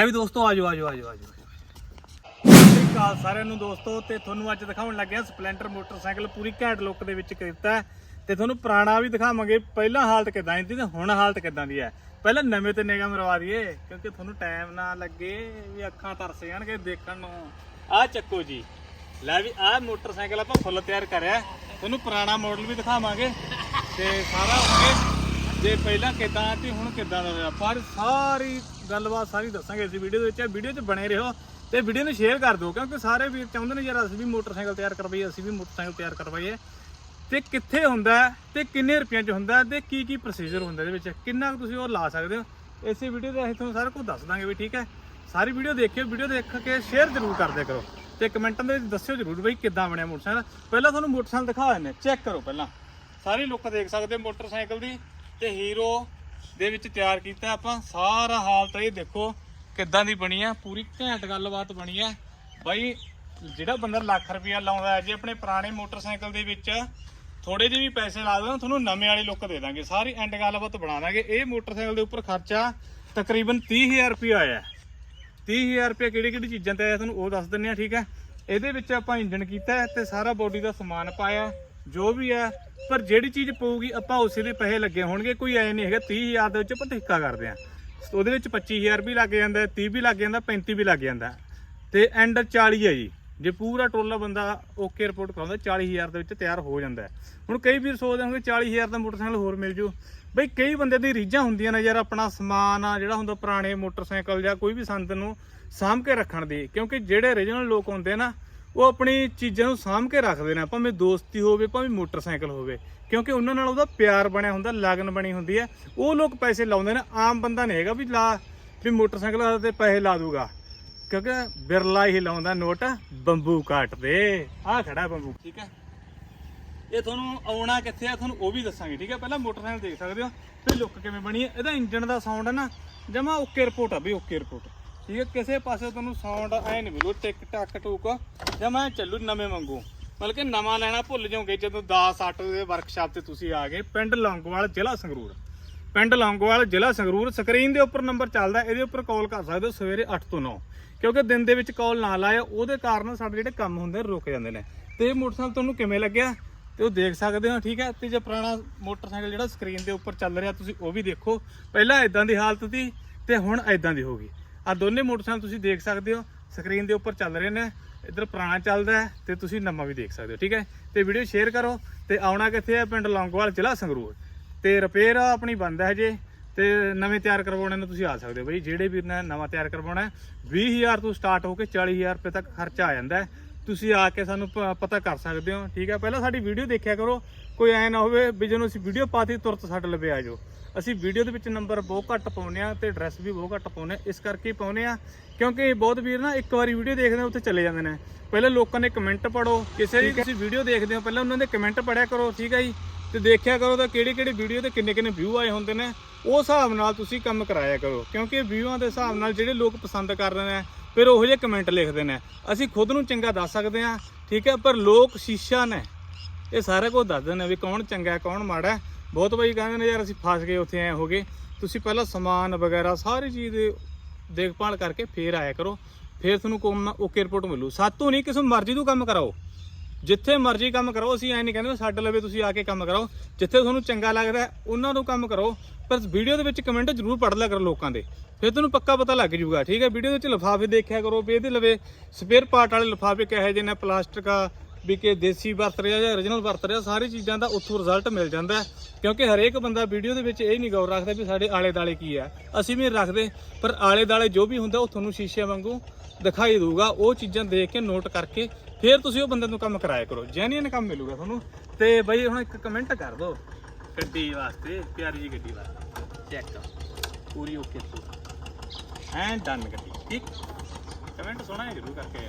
ਐ ਵੀ ਦੋਸਤੋ, ਆਜੋ ਆਜੋ ਆਜੋ ਆਜੋ। ਸਤਿ ਸਾਰਿਆਂ ਨੂੰ ਦੋਸਤੋ, ਤੇ ਤੁਹਾਨੂੰ ਅੱਜ ਦਿਖਾਉਣ ਲੱਗਿਆ ਸਪਲੈਂਡਰ ਮੋਟਰਸਾਈਕਲ ਪੂਰੀ ਘੈਂਟ ਲੁੱਕ ਦੇ ਵਿੱਚ ਕੀਤਾ ਤੇ ਤੁਹਾਨੂੰ ਪੁਰਾਣਾ ਵੀ ਦਿਖਾਵਾਂਗੇ, ਪਹਿਲਾਂ ਹਾਲਤ ਕਿਦਾਂ ਦੀ ਤੇ ਹੁਣ ਹਾਲਤ ਕਿਦਾਂ ਦੀ ਹੈ। ਪਹਿਲਾਂ ਨਵੇਂ ਤੇ ਨਿਗਾਹ ਮਰਵਾ ਦਈਏ, ਕਿਉਂਕਿ ਤੁਹਾਨੂੰ ਟਾਈਮ ਨਾ ਲੱਗੇ ਵੀ ਅੱਖਾਂ ਤਰਸ ਜਾਣਗੇ ਦੇਖਣ ਨੂੰ। ਆਹ ਚੱਕੋ ਜੀ। ਲੈ ਵੀ ਆਹ ਮੋਟਰਸਾਈਕਲ ਆਪਾਂ ਫੁੱਲ ਤਿਆਰ ਕਰਿਆ। ਤੁਹਾਨੂੰ ਪੁਰਾਣਾ ਮਾਡਲ ਵੀ ਦਿਖਾਵਾਂਗੇ। ਤੇ ਸਾਰਾ ਹੋਗੇ ਜੇ ਪਹਿਲਾਂ ਕਿਦਾਂ ਤੇ ਹੁਣ ਕਿਦਾਂ ਦਾ ਹੋਇਆ ਪਰ ਸਾਰੀ ਗੱਲਬਾਤ ਸਾਰੀ ਦੱਸਾਂਗੇ ਇਸ ਵੀਡੀਓ ਦੇ ਵਿੱਚ। ਵੀਡੀਓ 'ਚ ਬਣੇ ਰਹੋ ਤੇ ਵੀਡੀਓ ਨੂੰ ਸ਼ੇਅਰ ਕਰ ਦਿਓ, ਕਿਉਂਕਿ ਸਾਰੇ ਵੀਰ ਚਾਹੁੰਦੇ ਨੇ ਯਾਰ ਅਸੀਂ ਵੀ ਮੋਟਰਸਾਈਕਲ ਤਿਆਰ ਕਰਵਾਈਏ, ਅਸੀਂ ਵੀ ਮੋਟਰਸਾਈਕਲ ਤਿਆਰ ਕਰਵਾਈਏ। ਤੇ ਕਿੱਥੇ ਹੁੰਦਾ ਹੈ ਤੇ ਕਿੰਨੇ ਰੁਪਈਆਂ 'ਚ ਹੁੰਦਾ ਹੈ ਤੇ ਕੀ ਕੀ ਪ੍ਰੋਸੀਜਰ ਹੁੰਦਾ ਇਹਦੇ ਵਿੱਚ? ਕਿੰਨਾ ਕੁ ਤੁਸੀਂ ਉਹ ਲਾ ਸਕਦੇ ਹੋ? ਇਸੇ ਵੀਡੀਓ ਦੇ ਅਸੀਂ ਤੁਹਾਨੂੰ ਸਾਰਾ ਕੁਝ ਦੱਸ ਦਾਂਗੇ ਵੀ ਠੀਕ ਹੈ। ਸਾਰੀ ਵੀਡੀਓ ਦੇਖਿਓ, ਵੀਡੀਓ ਦੇਖ ਕੇ ਸ਼ੇਅਰ ਜ਼ਰੂਰ ਕਰਦੇ ਕਰੋ। ਤੇ ਕਮੈਂਟਾਂ ਦੇ ਵਿੱਚ ਦੱਸਿਓ ਜ਼ਰੂਰ ਬਈ ਕਿੱਦਾਂ ਬਣਿਆ ਮੋਟਰਸਾਈਕਲ। ਪਹਿਲਾਂ ਤੁਹਾਨੂੰ ਮੋਟਰਸਾਈਕਲ ਦਿਖਾ ਦਿੰਦੇ ਚੈੱਕ ਕਰੋ ਪਹਿਲਾਂ। ਸਾਰੀ ਲੋਕ ਦੇਖ ਸਕਦੇ ਮੋਟਰਸਾਈਕਲ ਦੀ। ਤੇ ਹੀਰੋ ਦੇ ਵਿੱਚ ਤਿਆਰ ਕੀਤਾ ਆਪਾਂ ਸਾਰਾ ਹਾਲਤ ਇਹ ਦੇਖੋ ਕਿੱਦਾਂ ਦੀ ਬਣੀ ਆ ਪੂਰੀ ਘੈਂਟ ਗੱਲਬਾਤ ਬਣੀ ਆ ਬਾਈ, ਜਿਹੜਾ ਬੰਦਾ ਲੱਖ ਰੁਪਇਆ ਲਾਉਂਦਾ ਜੇ ਆਪਣੇ ਪੁਰਾਣੇ ਮੋਟਰਸਾਈਕਲ ਦੇ ਵਿੱਚ ਥੋੜੇ ਜਿਹੇ ਵੀ ਪੈਸੇ ਲਾ ਦੇਣਾ ਤੁਹਾਨੂੰ ਨਵੇਂ ਵਾਲੀ ਲੁੱਕ ਦੇ ਦਾਂਗੇ। ਸਾਰੀ ਐਂਡ ਗੱਲਬਾਤ ਬਣਾ ਦਾਂਗੇ। ਇਹ ਮੋਟਰਸਾਈਕਲ ਦੇ ਉੱਪਰ ਖਰਚਾ ਤਕਰੀਬਨ 30000 ਰੁਪਇਆ ਆਇਆ 30000 ਰੁਪਏ ਕਿਹੜੀ ਕਿਹੜੀ ਚੀਜ਼ਾਂ ਤੇ ਆਇਆ, ਤੁਹਾਨੂੰ ਉਹ ਦੱਸ ਦਿੰਨੇ ਆ ਠੀਕ ਹੈ। ਇਹਦੇ ਵਿੱਚ ਆਪਾਂ ਇੰਜਨ ਕੀਤਾ ਹੈ ਤੇ ਸਾਰਾ ਬੋਡੀ ਦਾ ਸਮਾਨ ਪਾਇਆ। ਜੋ ਵੀ ਹੈ ਪਰ ਜਿਹੜੀ ਚੀਜ਼ ਪਊਗੀ ਆਪਾਂ ਉਸੇ ਦੇ ਪੈਸੇ ਲੱਗੇ ਹੋਣਗੇ। ਕੋਈ ਐ ਨਹੀਂ ਹੈਗਾ 30000 ਦੇ ਵਿੱਚ ਆਪਾਂ ਠੇਕਾ ਕਰਦੇ ਆ। ਉਹਦੇ ਵਿੱਚ 25000 ਵੀ ਲੱਗ ਜਾਂਦਾ 30 ਵੀ ਲੱਗ ਜਾਂਦਾ 35 ਵੀ ਲੱਗ ਜਾਂਦਾ। ਤੇ ਐਂਡ 40 ਹੈ ਜੀ। ਜੇ ਪੂਰਾ ਟੋਲਾ ਬੰਦਾ ਓਕੇ ਰਿਪੋਰਟ ਕਰਾਉਂਦਾ 40000 ਦੇ ਵਿੱਚ ਤਿਆਰ ਹੋ ਜਾਂਦਾ ਹੁਣ ਕਈ ਵੀਰ ਸੋਚਦੇ ਹੋਣਗੇ 40000 ਦਾ ਮੋਟਰਸਾਈਕਲ ਹੋਰ ਮਿਲ ਜੂ। ਬਈ ਕਈ ਬੰਦੇ ਦੀ ਰੀਝਾਂ ਹੁੰਦੀਆਂ ਨੇ ਯਾਰ, ਆਪਣਾ ਸਮਾਨ ਆ, ਜਿਹੜਾ ਹੁੰਦਾ ਪੁਰਾਣੇ ਮੋਟਰਸਾਈਕਲ ਜਾਂ ਕੋਈ ਵੀ ਸੰਦ ਨੂੰ ਸਾਂਭ ਕੇ ਰੱਖਣ ਦੀ। ਕਿਉਂਕਿ ਜਿਹੜੇ ਰੀਜਨਲ ਲੋਕ ਹੁੰਦੇ ਨਾ ਉਹ ਆਪਣੀ ਚੀਜ਼ਾਂ ਨੂੰ ਸਾਂਭ ਕੇ ਰੱਖਦੇ ਨੇ, ਭਾਵੇਂ ਦੋਸਤੀ ਹੋਵੇ, ਭਾਵੇਂ ਮੋਟਰਸਾਈਕਲ ਹੋਵੇ, ਕਿਉਂਕਿ ਉਹਨਾਂ ਨਾਲ ਉਹਦਾ ਪਿਆਰ ਬਣਿਆ ਹੁੰਦਾ ਲਗਨ ਬਣੀ ਹੁੰਦੀ ਹੈ। ਉਹ ਲੋਕ ਪੈਸੇ ਲਾਉਂਦੇ ਨੇ, ਆਮ ਬੰਦਾ ਨਹੀਂ ਹੈਗਾ ਵੀ ਲਾ, ਵੀ ਮੋਟਰਸਾਈਕਲ ਤੇ ਪੈਸੇ ਲਾ ਦੂਗਾ। ਕਿਉਂਕਿ ਬਿਰਲਾ ਹੀ ਲਾਉਂਦਾ ਨੋਟ, ਬੰਬੂ ਕਾਟ ਦੇ ਆਹ ਖੜਾ ਬੰਬੂ। ਠੀਕ ਹੈ? ਇਹ ਤੁਹਾਨੂੰ ਆਉਣਾ ਕਿੱਥੇ ਆ, ਤੁਹਾਨੂੰ ਉਹ ਵੀ ਦੱਸਾਂਗੇ, ਠੀਕ ਹੈ? ਪਹਿਲਾਂ ਮੋਟਰਸਾਈਕਲ ਦੇਖ ਸਕਦੇ ਹੋ ਫਿਰ ਲੁੱਕ ਕਿਵੇਂ ਬਣੀ ਹੈ। ਇਹਦਾ ਇੰਜਨ ਦਾ ਸਾਊਂਡ ਹੈ ਨਾ, ਜਮਾ ਓਕੇ ਰਿਪੋਰਟ ਆ ਵੀ ਓਕੇ ਰਿਪੋਰਟ। ਠੀਕ ਹੈ, ਕਿਸੇ ਪਾਸੇ ਤੁਹਾਨੂੰ ਸਾਊਂਡ ਐ ਨਹੀਂ ਮਿਲੂ ਟਿਕ ਟਕ ਟੂਕ। ਜਾਂ ਮੈਂ ਚੱਲੂ ਨਵੇਂ ਮੰਗੂ ਮਤਲਬ ਕਿ ਨਵਾਂ ਲੈਣਾ ਭੁੱਲ ਜਾਓਗੇ, ਜਦੋਂ 10 8 ਦੇ ਵਰਕਸ਼ਾਪ ਤੇ ਤੁਸੀਂ ਆ ਗਏ, ਪਿੰਡ ਲੌਂਗੋਵਾਲ ਜ਼ਿਲ੍ਹਾ ਸੰਗਰੂਰ। ਪਿੰਡ ਲੌਂਗੋਵਾਲ ਜ਼ਿਲ੍ਹਾ ਸੰਗਰੂਰ ਸਕਰੀਨ ਦੇ ਉੱਪਰ ਨੰਬਰ ਚੱਲਦਾ, ਇਹਦੇ ਉੱਪਰ ਕਾਲ ਕਰ ਸਕਦੇ ਹੋ ਸਵੇਰੇ 8 ਤੋਂ 9 ਕਿਉਂਕਿ ਦਿਨ ਦੇ ਵਿੱਚ ਕਾਲ ਨਾ ਲਾਇਆ ਉਹਦੇ ਕਾਰਨ ਸਾਡੇ ਜਿਹੜੇ ਕੰਮ ਹੁੰਦੇ ਰੁਕ ਜਾਂਦੇ ਨੇ। ਤੇ ਮੋਟਰਸਾਈਕਲ ਤੁਹਾਨੂੰ ਕਿਵੇਂ ਲੱਗਿਆ? ਤੇ ਉਹ ਦੇਖ ਸਕਦੇ ਹੋ, ਠੀਕ ਹੈ? ਤੇ ਜੇ ਪੁਰਾਣਾ ਮੋਟਰਸਾਈਕਲ ਜਿਹੜਾ ਸਕਰੀਨ ਦੇ ਉੱਪਰ ਚੱਲ ਰਿਹਾ, ਤੁਸੀਂ ਉਹ ਵੀ ਦੇਖੋ। ਪਹਿਲਾਂ ਇਦਾਂ ਦੀ ਹਾਲਤ ਸੀ, ਤੇ ਹੁਣ ਇਦਾਂ ਦੀ ਹੋ ਗਈ। ਆ ਦੋਨੇ ਮੋਟਰਸਾਈਕਲ ਤੁਸੀਂ ਦੇਖ ਸਕਦੇ ਹੋ, ਸਕਰੀਨ ਦੇ ਉੱਪਰ ਚੱਲ ਰਹੇ ਨੇ, ਇੱਧਰ ਪੁਰਾਣਾ ਚੱਲਦਾ ਹੈ ਤੇ ਤੁਸੀਂ ਨਵਾਂ ਵੀ ਦੇਖ ਸਕਦੇ ਹੋ, ਠੀਕ ਹੈ? ਤੇ ਵੀਡੀਓ ਸ਼ੇਅਰ ਕਰੋ ਤੇ ਆਉਣਾ ਕਿੱਥੇ ਹੈ? ਪਿੰਡ ਲੌਂਗਵਾਲ, ਜ਼ਿਲ੍ਹਾ ਸੰਗਰੂਰ। ਤੇ ਰਿਪੇਅਰ ਆਪਣੀ ਬੰਦ ਹੈ ਜੇ ਤੇ ਨਵੇਂ ਤਿਆਰ ਕਰਵਾਉਣੇ ਨੂੰ ਤੁਸੀਂ ਆ ਸਕਦੇ ਹੋ ਬਈ, ਜਿਹੜੇ ਵੀਰ ਨੇ ਨਵਾਂ ਤਿਆਰ ਕਰਵਾਉਣਾ ਹੈ 20000 ਤੋਂ ਸਟਾਰਟ ਹੋ ਕੇ 40000 ਰੁਪਏ ਤੱਕ ਖਰਚਾ ਆ ਜਾਂਦਾ ਤੁਸੀਂ ਆ ਕੇ ਸਾਨੂੰ ਪ- ਪਤਾ ਕਰ ਸਕਦੇ ਹੋ, ਠੀਕ ਹੈ? ਪਹਿਲਾਂ ਸਾਡੀ ਵੀਡੀਓ ਦੇਖਿਆ ਕਰੋ, ਕੋਈ ਐ ਨਾ ਹੋਵੇ ਵੀ ਜਦੋਂ ਅਸੀਂ ਵੀਡੀਓ ਪਾਤੀ, ਤੁਰਤ ਸਾਡੇ ਲਵੇ ਆ ਜਾਓ। ਅਸੀਂ ਵੀਡੀਓ ਦੇ ਵਿੱਚ ਨੰਬਰ ਬਹੁਤ ਘੱਟ ਪਾਉਂਦੇ ਆ ਤੇ ਐਡਰੈਸ ਵੀ ਬਹੁਤ ਘੱਟ ਪਾਉਂਦੇ ਆ ਇਸ ਕਰਕੇ ਪਾਉਂਦੇ ਆ ਕਿਉਂਕਿ ਬਹੁਤ ਵੀਰ ਨਾ ਇੱਕ ਵਾਰੀ ਵੀਡੀਓ ਦੇਖਦੇ ਉੱਥੇ ਚਲੇ ਜਾਂਦੇ ਨੇ। ਪਹਿਲਾਂ ਲੋਕਾਂ ਨੇ ਕਮੈਂਟ ਪੜੋ ਕਿਸੇ ਦੀ ਤੁਸੀਂ ਵੀਡੀਓ ਦੇਖਦੇ ਹੋ ਪਹਿਲਾਂ ਉਹਨਾਂ ਦੇ ਕਮੈਂਟ ਪੜਿਆ ਕਰੋ ਠੀਕ ਹੈ ਜੀ? ਤੇ ਦੇਖਿਆ ਕਰੋ ਤਾਂ ਕਿਹੜੀ ਕਿਹੜੀ ਵੀਡੀਓ ਤੇ ਕਿੰਨੇ ਕਿੰਨੇ ਵਿਊ ਆਏ ਹੁੰਦੇ ਨੇ। ਉਹ ਹਿਸਾਬ ਨਾਲ ਤੁਸੀਂ ਕੰਮ ਕਰਾਇਆ ਕਰੋ ਕਿਉਂਕਿ ਵਿਊਆਂ ਦੇ ਹਿਸਾਬ ਨਾਲ ਜਿਹੜੇ ਲੋਕ ਪਸੰਦ ਕਰਦੇ ਨੇ ਫਿਰ ਉਹੋ ਜਿਹੇ ਕਮੈਂਟ ਲਿਖਦੇ ਨੇ। ਅਸੀਂ ਖੁਦ ਨੂੰ ਚੰਗਾ ਦੱਸ ਸਕਦੇ ਹਾਂ ਠੀਕ ਹੈ? ਪਰ ਲੋਕ ਸ਼ੀਸ਼ਾ ਨੇ। ਇਹ ਸਾਰਾ ਕੁਝ ਦੱਸਦੇ ਨੇ ਵੀ ਕੌਣ ਚੰਗਾ ਕੌਣ ਮਾੜਾ ਬਹੁਤ ਵਾਰੀ ਕਹਿੰਦੇ ਨੇ ਯਾਰ ਅਸੀਂ ਫਸ ਗਏ, ਉੱਥੇ ਐ ਹੋ ਗਏ। ਤੁਸੀਂ ਪਹਿਲਾਂ ਸਮਾਨ ਵਗੈਰਾ ਸਾਰੀ ਚੀਜ਼ ਦੀ ਦੇਖਭਾਲ ਕਰਕੇ ਫੇਰ ਆਇਆ ਕਰੋ। ਫੇਰ ਤੁਹਾਨੂੰ ਕੰਮ ਓਕੇ ਰਿਪੋਰਟ ਮਿਲੂ। ਸਾਤੋਂ ਨਹੀਂ, ਕਿਸੇ ਮਰਜ਼ੀ ਤੋਂ ਕੰਮ ਕਰਾਓ। ਜਿੱਥੇ ਮਰਜ਼ੀ ਕੰਮ ਕਰੋ ਅਸੀਂ ਐ ਨਹੀਂ ਕਹਿੰਦੇ ਸਾਡੇ ਲਵੇ, ਤੁਸੀਂ ਆ ਕੇ ਕੰਮ ਕਰਾਓ। ਜਿੱਥੇ ਤੁਹਾਨੂੰ ਚੰਗਾ ਲੱਗਦਾ, ਉਹਨਾਂ ਨੂੰ ਕੰਮ ਕਰੋ। ਪਰ ਵੀਡੀਓ ਦੇ ਵਿੱਚ ਕਮੈਂਟ ਜ਼ਰੂਰ ਪੜ੍ਹ ਲਿਆ ਕਰੋ ਲੋਕਾਂ ਦੇ। ਫਿਰ ਤੁਹਾਨੂੰ ਪੱਕਾ ਪਤਾ ਲੱਗ ਜੂਗਾ ਠੀਕ ਹੈ? ਵੀਡੀਓ ਦੇ ਵਿੱਚ ਲਿਫਾਫੇ ਦੇਖਿਆ ਕਰੋ, ਵੀ ਇਹਦੇ ਲਵੇ ਸਪੇਅਰ ਪਾਰਟ ਵਾਲੇ ਲਿਫਾਫੇ ਕਿਹੋ ਜਿਹੇ ਨੇ, ਪਲਾਸਟਿਕ ਆ ਵੀ ਕਿ ਦੇਸੀ ਵਰਤ ਰਿਹਾ ਜਾਂ origignal ਵਰਤ ਰਿਹਾ, ਸਾਰੀ ਚੀਜ਼ਾਂ ਦਾ ਉੱਥੋਂ ਰਿਜ਼ਲਟ ਮਿਲ ਜਾਂਦਾ ਕਿਉਂਕਿ ਹਰੇਕ ਬੰਦਾ ਵੀਡੀਓ ਦੇ ਵਿੱਚ ਇਹ ਨਹੀਂ ਗੌਰ ਰੱਖਦਾ ਵੀ ਸਾਡੇ ਆਲੇ ਦਾਲੇ ਕੀ ਹੈ। ਅਸੀਂ ਵੀ ਰੱਖਦੇ, ਪਰ ਆਲੇ ਦਾਲੇ ਜੋ ਵੀ ਹੁੰਦਾ, ਉਹ ਤੁਹਾਨੂੰ ਸ਼ੀਸ਼ੇ ਵਾਂਗੂ ਦਿਖਾਈ ਦਊਗਾ। ਉਹ ਚੀਜ਼ਾਂ ਦੇਖ ਕੇ ਨੋਟ ਕਰਕੇ, ਫਿਰ ਤੁਸੀਂ ਉਹ ਬੰਦੇ ਨੂੰ ਕੰਮ ਕਰਾਇਆ ਕਰੋ। ਜੈਨੂਇਨ ਕੰਮ ਮਿਲੂਗਾ ਤੁਹਾਨੂੰ। ਤੇ ਬਈ, ਹੁਣ ਇੱਕ ਕਮੈਂਟ ਕਰ ਦਿਓ। ਗੱਡੀ ਵਾਸਤੇ, ਪਿਆਰੀ ਜੀ ਗੱਡੀ ਵਾਸਤੇ। ਚੈੱਕ ਪੂਰੀ ਓਕੇ ਐਂ ਡਨ ਗੱਡੀ। ਠੀਕ? ਕਮੈਂਟ ਸੋਹਣਾ ਹੈ ਜਰੂਰ ਕਰਕੇ